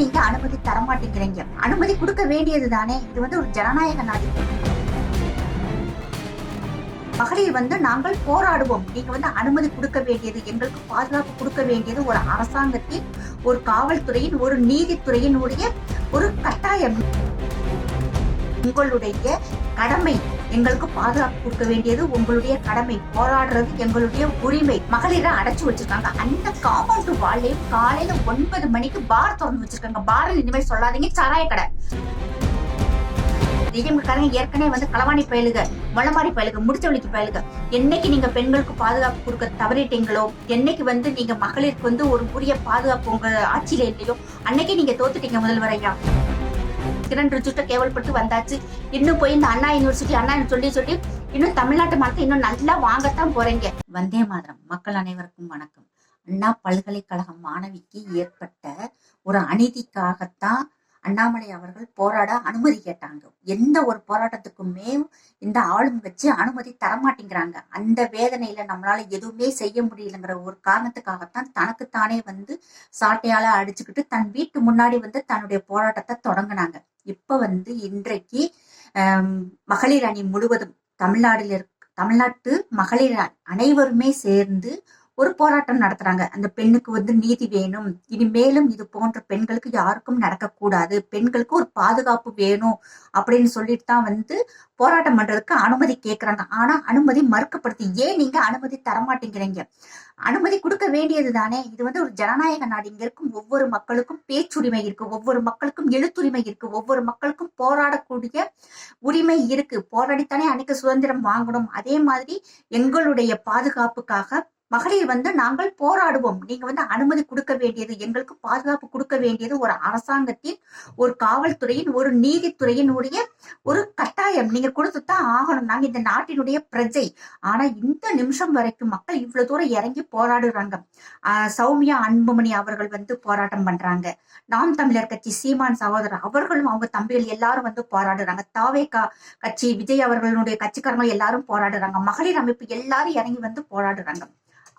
நீங்க அனுமதி தர மாட்டேங்கிறீங்க அனுமதி கொடுக்க வேண்டியது தானே இது வந்து ஒரு ஜனநாயக நாடு. மகளிர் வந்து நாங்கள் போராடுவோம். நீங்க வந்து அனுமதி கொடுக்க வேண்டியது எங்களுக்கு பாதுகாப்பு கொடுக்க வேண்டியது ஒரு அரசாங்கத்தின் ஒரு காவல்துறையின் ஒரு நீதித்துறையினுடைய ஒரு கட்டாயம். உங்களுடைய கடமை எங்களுக்கு பாதுகாப்பு கொடுக்க வேண்டியது உங்களுடைய கடமை. போராடுறது எங்களுடைய உரிமை. மகளிரை அடைச்சு வச்சிருக்காங்க. அந்த காம்பவுண்ட் வாழையும் காலையில ஒன்பது மணிக்கு பார் திறந்து வச்சிருக்காங்க. பாரில் இனிமேல் சொல்லாதீங்க. சாராய கடை. டிஎம்காரங்க ஏற்கனவே வந்து களவாணி பயலுக மொளமாரி பயலுக முடிச்ச வழிக்கு பயலுக. என்னைக்கு நீங்க பெண்களுக்கு பாதுகாப்பு கொடுக்க தவறிட்டீங்களோ என்னைக்கு வந்து நீங்க மகளிருக்கு வந்து ஒரு உரிய பாதுகாப்பு உங்க ஆட்சியில இல்லையோ அன்னைக்கு நீங்க தோத்துட்டீங்க முதல்வர் ஐயா கிரண் ரிஜிஸ்டர் கேவல்பட்டு வந்தாச்சு. இன்னும் போய் இந்த அண்ணா யூனிவர்சிட்டி அண்ணா சொல்லி சொல்லி இன்னும் தமிழ்நாட்டு மக்கள் இன்னும் நல்லா வாங்கத்தான் போறீங்க. வந்தே மாதிரம். மக்கள் அனைவருக்கும் வணக்கம். அண்ணா பல்கலைக்கழக மாணவிக்கு ஏற்பட்ட ஒரு அநீதிக்காகத்தான் அண்ணாமலை அவர்கள் போராட அனுமதி கேட்டாங்க. எந்த ஒரு போராட்டத்துக்குமே இந்த ஆளும் கட்சி அனுமதி தரமாட்டேங்கிறாங்க. அந்த வேதனையில நம்மளால எதுவுமே செய்ய முடியலங்கிற ஒரு காரணத்துக்காகத்தான் தனக்குத்தானே வந்து சாட்டையால அடிச்சுக்கிட்டு தன் வீட்டு முன்னாடி வந்து தன்னுடைய போராட்டத்தை தொடங்கினாங்க. இப்ப வந்து இன்றைக்கு மகளிர் அணி முழுவதும் தமிழ்நாட்டில் இருக்க தமிழ்நாட்டு மகளிர் அனைவருமே சேர்ந்து ஒரு போராட்டம் நடத்துறாங்க. அந்த பெண்ணுக்கு வந்து நீதி வேணும். இனி மேலும் இது போன்ற பெண்களுக்கு யாருக்கும் நடக்கக்கூடாது. பெண்களுக்கு ஒரு பாதுகாப்பு வேணும் அப்படின்னு சொல்லிட்டு தான் வந்து போராட்டம் பண்றதுக்கு அனுமதி கேட்கறாங்க ஆனா அனுமதி மறுக்கப்படுது. ஏன் நீங்க அனுமதி தரமாட்டேங்கிறீங்க? அனுமதி கொடுக்க வேண்டியது தானே. இது வந்து ஒரு ஜனநாயக நாடு. இங்க இருக்கும் ஒவ்வொரு மக்களுக்கும் பேச்சுரிமை இருக்கு. ஒவ்வொரு மக்களுக்கும் எழுத்துரிமை இருக்கு. ஒவ்வொரு மக்களுக்கும் போராடக்கூடிய உரிமை இருக்கு. போராடித்தானே அன்னைக்கு சுதந்திரம் வாங்கணும். அதே மாதிரி எங்களுடைய பாதுகாப்புக்காக மகளிர் வந்து நாங்கள் போராடுவோம். நீங்க வந்து அனுமதி கொடுக்க வேண்டியது எங்களுக்கு பாதுகாப்பு கொடுக்க வேண்டியது ஒரு அரசாங்கத்தின் ஒரு காவல்துறையின் ஒரு நீதித்துறையினுடைய ஒரு கட்டாயம். நீங்க கொடுத்துதான் ஆகணும். நாங்க இந்த நாட்டினுடைய பிரஜை. ஆனா இந்த நிமிஷம் வரைக்கும் மக்கள் இவ்வளவு தூரம் இறங்கி போராடுறாங்க. சௌமியா அன்புமணி அவர்கள் வந்து போராட்டம் பண்றாங்க. நாம் தமிழர் கட்சி சீமான் சகோதரர் அவர்களும் அவங்க தம்பிகள் எல்லாரும் வந்து போராடுறாங்க. தாவேகா கட்சி விஜய் அவர்களுடைய கட்சிக்காரங்க எல்லாரும் போராடுறாங்க. மகளிர் அமைப்பு எல்லாரும் இறங்கி வந்து போராடுறாங்க.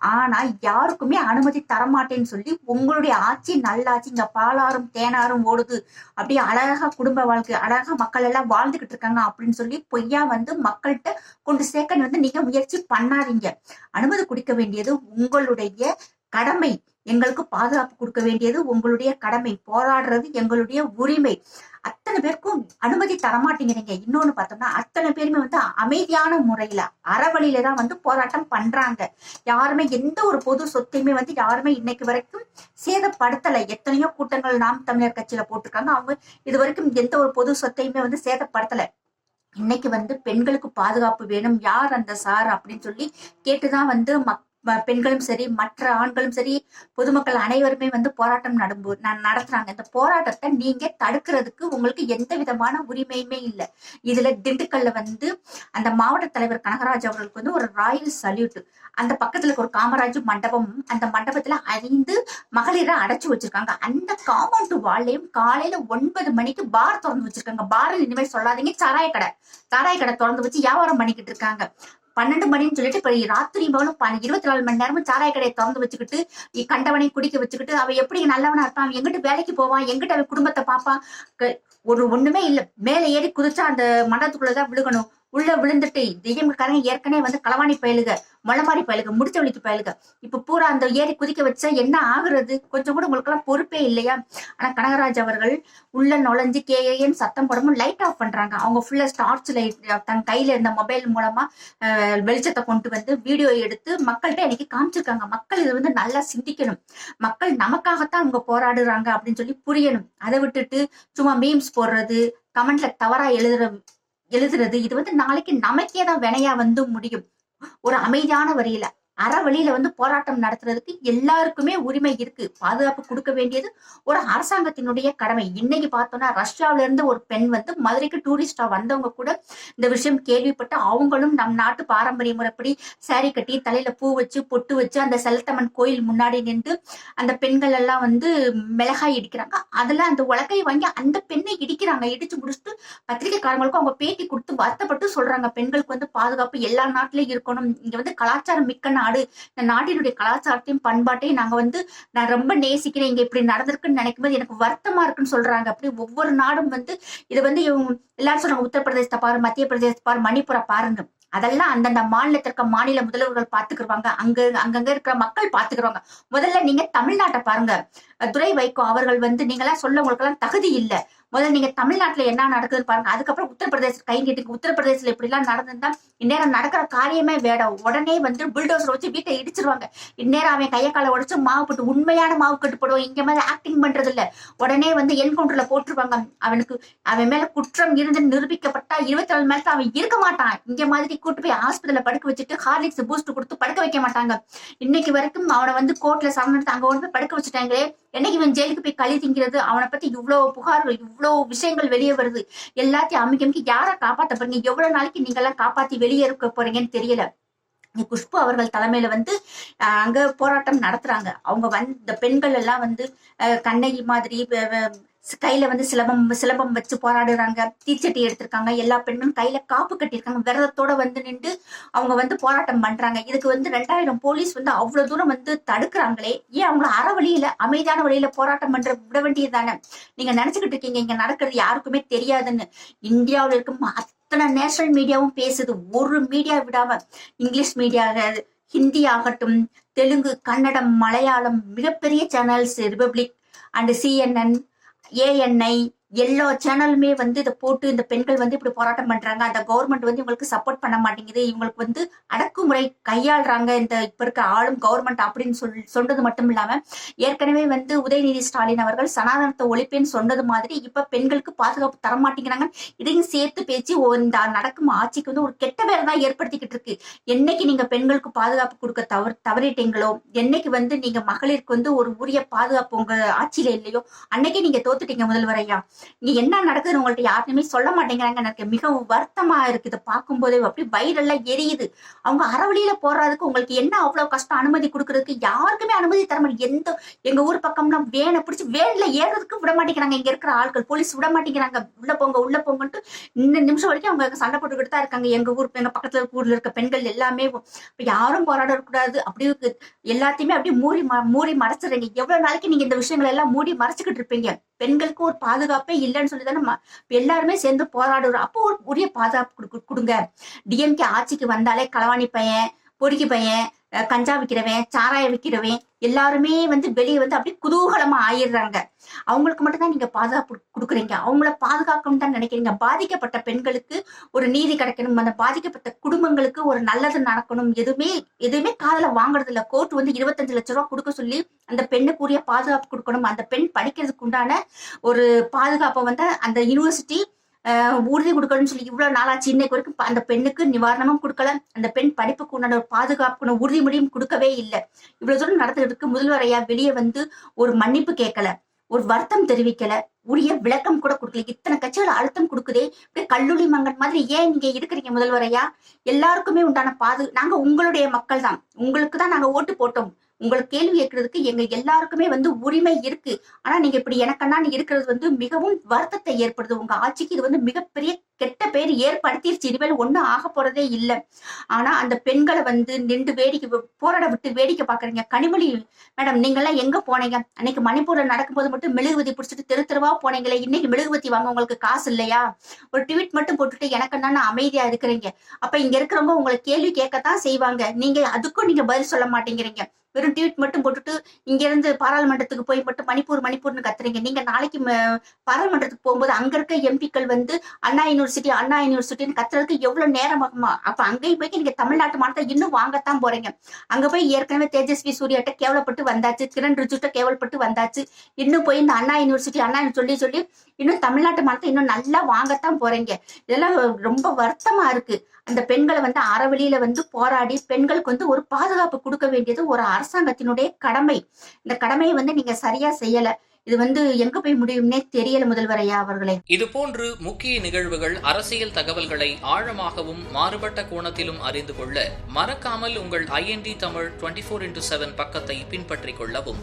ஆனா யாருக்குமே அனுமதி தரமாட்டேன்னு சொல்லி உங்களுடைய ஆட்சி நல்லாச்சு இங்க பாலாரும் தேனாரும் ஓடுது. அப்படியே அழகா குடும்ப வாழ்க்கை அழகா மக்கள் எல்லாம் வாழ்ந்துகிட்டு இருக்காங்க அப்படின்னு சொல்லி பொய்யா வந்து மக்கள்கிட்ட கொண்டு சேர்க்க வந்து நீங்க முயற்சி பண்ணாதீங்க. அனுமதி கொடுக்க வேண்டியது உங்களுடைய கடமை. எங்களுக்கு பாதுகாப்பு கொடுக்க வேண்டியது உங்களுடைய கடமை. போராடுறது எங்களுடைய உரிமை. அத்தனை பேருக்கும் அனுமதி தரமாட்டேங்கிறீங்க இன்னொன்னு பார்த்தோம்னா அத்தனை பேருமே வந்து அமைதியான முறையில அறவழியில தான் வந்து போராட்டம் பண்றாங்க. யாருமே எந்த ஒரு பொது சொத்தையுமே வந்து யாருமே இன்னைக்கு வரைக்கும் சேதப்படுத்தல. எத்தனையோ கூட்டங்கள் நாம் தமிழர் கட்சியில போட்டிருக்காங்க. அவங்க இது வரைக்கும் எந்த ஒரு பொது சொத்தையுமே வந்து சேதப்படுத்தல. இன்னைக்கு வந்து பெண்களுக்கு பாதுகாப்பு வேணும். யார் அந்த சார் அப்படின்னு சொல்லி கேட்டுதான் வந்து மக் பெண்களும் சரி மற்ற ஆண்களும் சரி பொதுமக்கள் அனைவருமே வந்து போராட்டம் நடம்பு நடத்துறாங்க. இந்த போராட்டத்தை நீங்க தடுக்கிறதுக்கு உங்களுக்கு எந்த விதமான உரிமையுமே இல்லை. இதுல திண்டுக்கல்ல வந்து அந்த மாவட்ட தலைவர் கனகராஜ் அவர்களுக்கு வந்து ஒரு ராயல் சல்யூட். அந்த பக்கத்துல ஒரு காமராஜ் மண்டபம் அந்த மண்டபத்துல ஐந்து மகளிரை அடைச்சு வச்சிருக்காங்க. அந்த காம்பவுண்ட் வால்லையும் காலையில ஒன்பது மணிக்கு பார் திறந்து வச்சிருக்காங்க. பாரில் இனிமேல் சொல்லாதீங்க. சாராய கடை சாராய கடை திறந்து வச்சு வியாபாரம் பண்ணிக்கிட்டு இருக்காங்க. பன்னெண்டு மணின்னு சொல்லிட்டு இப்ப ராத்திரி பகலும் இருபத்தி நாலு மணி நேரமும் சாராய கடையை திறந்து வச்சுக்கிட்டு இ- கண்டவனை குடிக்க வச்சுக்கிட்டு அவ எப்படி நல்லவனா இருப்பான் அவன் எங்கிட்ட வேலைக்கு போவான் எங்கிட்ட அவன் குடும்பத்தை பார்ப்பான் ஒரு ஒண்ணுமே இல்ல. மேல ஏறி குதிச்சா அந்த மண்டபத்துக்குள்ளதான் விழுகணும். உள்ள விழுந்துட்டு திடீர்காரங்க ஏற்கனவே வந்து களவாணி பயலுக மலமாரி பயலுக முடிச்சவளிக்கு பயலுக. இப்ப பூரா அந்த ஏறி குதிக்க வச்சா என்ன ஆகுறது? கொஞ்சம் கூட உங்களுக்கெல்லாம் பொறுப்பே இல்லையா? ஆனா கனகராஜ் அவர்கள் உள்ள நுழைஞ்சு கேஏன்னு சத்தம் போடமும் லைட் ஆஃப் பண்றாங்க. அவங்க ஃபுல்லா ஸ்டார்ச் லைட் தன் கையில இருந்த மொபைல் மூலமா அஹ், வெளிச்சத்தை கொண்டு வந்து வீடியோ எடுத்து மக்கள்கிட்ட இன்னைக்கு காமிச்சிருக்காங்க. மக்கள் இது வந்து நல்லா சிந்திக்கணும். மக்கள் நமக்காகத்தான் அவங்க போராடுறாங்க அப்படின்னு சொல்லி புரியணும். அதை விட்டுட்டு சும்மா மீம்ஸ் போடுறது கமெண்ட்ல தவறா எழுதுற எழுதுறது. இது வந்து நாளைக்கு நமக்கே தான் வினையா வந்து முடியும். ஒரு அமைதியான வரியில. அறவழியில வந்து போராட்டம் நடத்துறதுக்கு எல்லாருக்குமே உரிமை இருக்கு. பாதுகாப்பு கொடுக்க வேண்டியது ஒரு அரசாங்கத்தினுடைய கடமை. இன்னைக்கு பார்த்தோம்னா ரஷ்யாவில இருந்து ஒரு பெண் வந்து மதுரைக்கு டூரிஸ்டா வந்தவங்க கூட இந்த விஷயம் கேள்விப்பட்டு அவங்களும் நம் நாட்டு பாரம்பரிய முறைப்படி சாரி கட்டி தலையில பூ வச்சு பொட்டு வச்சு அந்த செலத்தம்மன் கோயில் முன்னாடி நின்று அந்த பெண்கள் எல்லாம் வந்து மிளகாய் இடிக்கிறாங்க. அதுல அந்த உலகை வாங்கி அந்த பெண்ணை இடிக்கிறாங்க. இடிச்சு முடிச்சுட்டு பத்திரிகைக்காரங்களுக்கும் அவங்க பேட்டி கொடுத்து வருத்தப்பட்டு சொல்றாங்க. பெண்களுக்கு வந்து பாதுகாப்பு எல்லா நாட்டிலயும் இருக்கணும். இங்க வந்து கலாச்சாரம் மிக்க நாடு. நாடு இந்த நாட்டினுடைய கலாச்சாரத்தையும் பண்பாட்டையும் நாங்க வந்து நான் ரொம்ப நேசிக்கிறேன். இங்க இப்படி நடந்திருக்குன்னு நினைக்கும் போது எனக்கு வருத்தமா இருக்குன்னு சொல்றாங்க. அப்படி ஒவ்வொரு நாடும் வந்து இது வந்து இவங்க எல்லாரும் சொல்றாங்க உத்தரப்பிரதேசத்தை பாரு மத்திய பிரதேசத்தை பாரு மணிப்புரை பாருங்க அதெல்லாம் அந்தந்த மாநிலத்திற்கு மாநில முதல்வர்கள் பாத்துக்கிடுவாங்க அங்க அங்கங்க இருக்கிற மக்கள் பாத்துக்கிடுவாங்க முதல்ல நீங்க தமிழ்நாட்டை பாருங்க. துரை வைகோ அவர்கள் வந்து நீங்களா சொல்ல உங்களுக்கு எல்லாம் தகுதி இல்ல. முதல்ல நீங்க தமிழ்நாட்டுல என்ன நடக்குதுன்னு பாருங்க. அதுக்கப்புறம் உத்தரப்பிரதேச கை நீட்டுக்கு உத்தரப்பிரதேசத்துல இப்படி எல்லாம் நடந்திருந்தா இந்நேரம் நடக்கிற காரியமே வேடம் உடனே வந்து புல்டோசர் வச்சு வீட்டை இடிச்சிருவாங்க. இந்நேரம் அவன் கையை காலை உடைச்சு மாவு போட்டு உண்மையான மாவு கட்டுப்படுவோம் இங்க மாதிரி ஆக்டிங் பண்றது இல்ல. உடனே வந்து என்கவுண்டர்ல போட்டுருவாங்க அவனுக்கு அவன் மேல குற்றம் இருந்து நிரூபிக்கப்பட்டா இருபத்தி நாலு மேல அவன் இருக்க மாட்டான். இங்க மாதிரி கூட்டு போய் ஹாஸ்பிட்டல்ல படுக்க வச்சுட்டு ஹார்லிக்ஸ் பூஸ்ட் கொடுத்து படுக்க வைக்க மாட்டாங்க. இன்னைக்கு வரைக்கும் அவனை வந்து கோர்ட்ல சரணத்து அங்க கொண்டு போய் படுக்க வச்சுட்டாங்களே. என்னைக்கு இவன் ஜெயிலுக்கு போய் களி திங்கிறது அவனை பத்தி இவ்வளவு புகார்கள் இவ்வளவு விஷயங்கள் வெளியே வருது. எல்லாத்தையும் அமைக்க அமைக்க யாரை காப்பாத்த போறீங்க? எவ்வளவு நாளைக்கு நீங்க எல்லாம் காப்பாத்தி வெளியே இருக்க போறீங்கன்னு தெரியல. குஷ்பு அவர்கள் தலைமையில வந்து அங்க போராட்டம் நடத்துறாங்க. அவங்க வந்து இந்த பெண்கள் எல்லாம் வந்து கண்ணகி மாதிரி கையில வந்து சிலம்பம் சிலம்பம் வச்சு போராடுறாங்க. தீச்சட்டி எடுத்திருக்காங்க. எல்லா பெண்களும் கையில காப்பு கட்டியிருக்காங்க. விரதத்தோட வந்து நின்று அவங்க வந்து போராட்டம் பண்றாங்க. இதுக்கு வந்து ரெண்டாயிரம் போலீஸ் வந்து அவ்வளவு தூரம் வந்து தடுக்கிறாங்களே. ஏன் அவங்கள அற வழியில அமைதியான வழியில போராட்டம் பண்ற விட வேண்டியது தானே நீங்க நினைச்சுக்கிட்டு இருக்கீங்க இங்க நடக்கிறது யாருக்குமே தெரியாதுன்னு. இந்தியாவில் இருக்கும் அத்தனை நேஷனல் மீடியாவும் பேசுது. ஒரு மீடியா விடாம இங்கிலீஷ் மீடியா ஹிந்தி ஆகட்டும் தெலுங்கு கன்னடம் மலையாளம் மிகப்பெரிய channels republic and CNN ANI எல்லா சேனலுமே வந்து இதை போட்டு இந்த பெண்கள் வந்து இப்படி போராட்டம் பண்றாங்க. அந்த கவர்மெண்ட் வந்து இவங்களுக்கு சப்போர்ட் பண்ண மாட்டேங்குது. இவங்களுக்கு வந்து அடக்குமுறை கையாளுறாங்க. இந்த இப்ப இருக்க ஆளும் கவர்மெண்ட் அப்படின்னு சொல் சொன்னது மட்டும் இல்லாம ஏற்கனவே வந்து உதயநிதி ஸ்டாலின் அவர்கள் சனாதனத்தை ஒழிப்பேன்னு சொன்னது மாதிரி இப்ப பெண்களுக்கு பாதுகாப்பு தர மாட்டேங்கிறாங்க இதையும் சேர்த்து பேச்சு இந்த நடக்கும் ஆட்சிக்கு வந்து ஒரு கெட்ட பேரை தான் ஏற்படுத்திக்கிட்டு இருக்கு. என்னைக்கு நீங்க பெண்களுக்கு பாதுகாப்பு கொடுக்க தவறு தவறிட்டீங்களோ என்னைக்கு வந்து நீங்க மகளிருக்கு வந்து ஒரு உரிய பாதுகாப்பு உங்க ஆட்சியில இல்லையோ அன்னைக்கு நீங்க தோத்துட்டீங்க முதல்வரையா. இங்க என்ன நடக்குதுன்னு உங்கள்ட்ட யாருமே சொல்ல மாட்டேங்கிறாங்க. எனக்கு மிகவும் வருத்தமா இருக்கு. இதை பார்க்கும்போதே அப்படி வயிறெல்லாம் எரியுது. அவங்க அறவழியில போடுறதுக்கு உங்களுக்கு என்ன அவ்வளவு கஷ்டம் அனுமதி கொடுக்கறதுக்கு? யாருக்குமே அனுமதி தர மாட்டேங்க. எந்த எங்க ஊர் பக்கம்னா வேனை பிடிச்சி வேன்ல ஏறதுக்கு விட மாட்டேங்கிறாங்க. இங்க இருக்கிற ஆட்கள் போலீஸ் விட மாட்டேங்கிறாங்க. உள்ள போங்க உள்ள போங்கன்ட்டு இந்த நிமிஷம் வரைக்கும் அவங்க சண்டை போட்டுக்கிட்டு தான் இருக்காங்க. எங்க ஊர் எங்க பக்கத்துல ஊர்ல இருக்க பெண்கள் எல்லாமே யாரும் போராட கூடாது அப்படி எல்லாத்தையுமே அப்படியே மூடி மூடி மறைச்சிடுறீங்க. எவ்வளவு நாளைக்கு நீங்க இந்த விஷயங்களை எல்லாம் மூடி மறைச்சுக்கிட்டு இருப்பீங்க? பெண்களுக்கு ஒரு பாதுகாப்பே இல்லைன்னு சொல்லி தானே ம- எல்லாருமே சேர்ந்து போராடுறோம் அப்போ ஒரு உரிய பாதுகாப்பு கொடுங்க. டிஎம்கே ஆட்சிக்கு வந்தாலே களவாணி பையன் பொறுக்கி பையன் கஞ்சா விற்கிறவன் சாராயம் விற்கிறவன் எல்லாருமே வந்து வெளியே வந்து அப்படியே குதூகலமா ஆயிடுறாங்க. அவங்களுக்கு மட்டும்தான் நீங்க பாதுகாப்பு கொடுக்குறீங்க. அவங்கள பாதுகாக்கணும் தான் நினைக்கிறீங்க. பாதிக்கப்பட்ட பெண்களுக்கு ஒரு நீதி கிடைக்கணும். அந்த பாதிக்கப்பட்ட குடும்பங்களுக்கு ஒரு நல்லது நடக்கணும். எதுவுமே எதுவுமே காதல வாங்குறது இல்ல கோர்ட் வந்து இருபத்தஞ்சு லட்ச ரூபா கொடுக்க சொல்லி அந்த பெண்ணுக்குரிய பாதுகாப்பு கொடுக்கணும். அந்த பெண் படிக்கிறதுக்கு உண்டான ஒரு பாதுகாப்பை வந்து அந்த யூனிவர்சிட்டி உறுதி கொடுக்கணும்னு சொல்லி இவ்வளவு நாளாச்சு. இன்னைக்கு வரைக்கும் அந்த பெண்ணுக்கு நிவாரணமும் கொடுக்கல. அந்த பெண் படிப்புக்கு உண்டான ஒரு பாதுகாப்பு உறுதிமொழியும் கொடுக்கவே இல்லை. இவ்வளவு தூரம் நடத்துறதுக்கு முதல்வர் ஐயா வெளியே வந்து ஒரு மன்னிப்பு கேட்கல. ஒரு வருத்தம் தெரிவிக்கல. உரிய விளக்கம் கூட கொடுக்கல. இத்தனை கட்சிகள் அழுத்தம் கொடுக்குதே. இப்படி கல்லூரி மங்கன் மாதிரி ஏன் நீங்க இருக்கிறீங்க முதல்வரையா எல்லாருக்குமே உண்டான பாது நாங்க உங்களுடைய மக்கள் தான் உங்களுக்கு தான் நாங்க ஓட்டு போட்டோம். உங்களுக்கு கேள்வி கேட்கறதுக்கு எங்க எல்லாருக்குமே வந்து உரிமை இருக்கு. ஆனா நீங்க இப்படி எனக்கண்ணான்னு இருக்கிறது வந்து மிகவும் வருத்தத்தை ஏற்படுது. உங்க ஆட்சிக்கு இது வந்து மிகப்பெரிய கெட்ட பேர் ஏற்படுத்திருச்சு. இனிமேல் ஒண்ணும் ஆக போறதே இல்லை. ஆனா அந்த பெண்களை வந்து நின்று வேடிக்கை போராட விட்டு வேடிக்கை பாக்குறீங்க கனிமொழி மேடம் நீங்க எல்லாம் எங்க போனீங்க? அன்னைக்கு மணிப்பூர்ல நடக்கும்போது மட்டும் மெழுகுவதி பிடிச்சிட்டு தெரு தெருவா போனீங்களே. இன்னைக்கு மெழுகுவதி வாங்க உங்களுக்கு காசு இல்லையா? ஒரு ட்வீட் மட்டும் போட்டுட்டு எனக்கு நான் அமைதியா இருக்கிறீங்க. அப்ப இங்க இருக்கிறவங்க உங்களை கேள்வி கேட்கத்தான் செய்வாங்க. நீங்க அதுக்கும் நீங்க பதில் சொல்ல மாட்டேங்கிறீங்க. வெறும் ட்வீட் மட்டும் போட்டுட்டு இங்க இருந்து பாராளுமன்றத்துக்கு போய் மட்டும் மணிப்பூர் மணிப்பூர்னு கத்துறீங்க. நீங்க நாளைக்கு பாராளுமன்றத்துக்கு போகும்போது அங்க இருக்க எம்பிக்கள் வந்து அண்ணா யூனிவர்சிட்டி அண்ணா யூனிவர்சிட்டின்னு கத்துறதுக்கு எவ்வளவு நேரம் ஆகுமா அப்ப அங்கேயும் போய் நீங்க தமிழ்நாட்டு மாநிலத்தை இன்னும் வாங்கத்தான் போறீங்க. அங்க போய் ஏற்கனவே தேஜஸ்வி சூர்யாட்ட கேவலப்பட்டு வந்தாச்சு கிரண் ரிஜுட்ட கேவலப்பட்டு வந்தாச்சு. இன்னும் போய் இந்த அண்ணா யூனிவர்சிட்டி அண்ணா சொல்லி சொல்லி இன்னும் தமிழ்நாட்டு மானத்தை இன்னும் நல்லா வாங்கத்தான் போறீங்க. இதெல்லாம் ரொம்ப வருத்தமா இருக்கு. அந்த பெண்களை வந்து அறவழியில வந்து போராடி பெண்களுக்கு வந்து ஒரு பாதுகாப்பு கொடுக்க வேண்டியது ஒரு அரசாங்கத்தினுடைய கடமை. இந்த கடமையை வந்து நீங்க சரியா செய்யல. இது வந்து எங்க போய் முடியும்னே தெரியல முதல்வரையா அவர்களே. இது போன்று முக்கிய நிகழ்வுகள் அரசியல் தகவல்களை ஆழமாகவும் மாறுபட்ட கோணத்திலும் அறிந்து கொள்ள மறக்காமல் உங்கள் IND Tamil twenty four into seven பக்கத்தை பின்பற்றிக் கொள்ளவும்.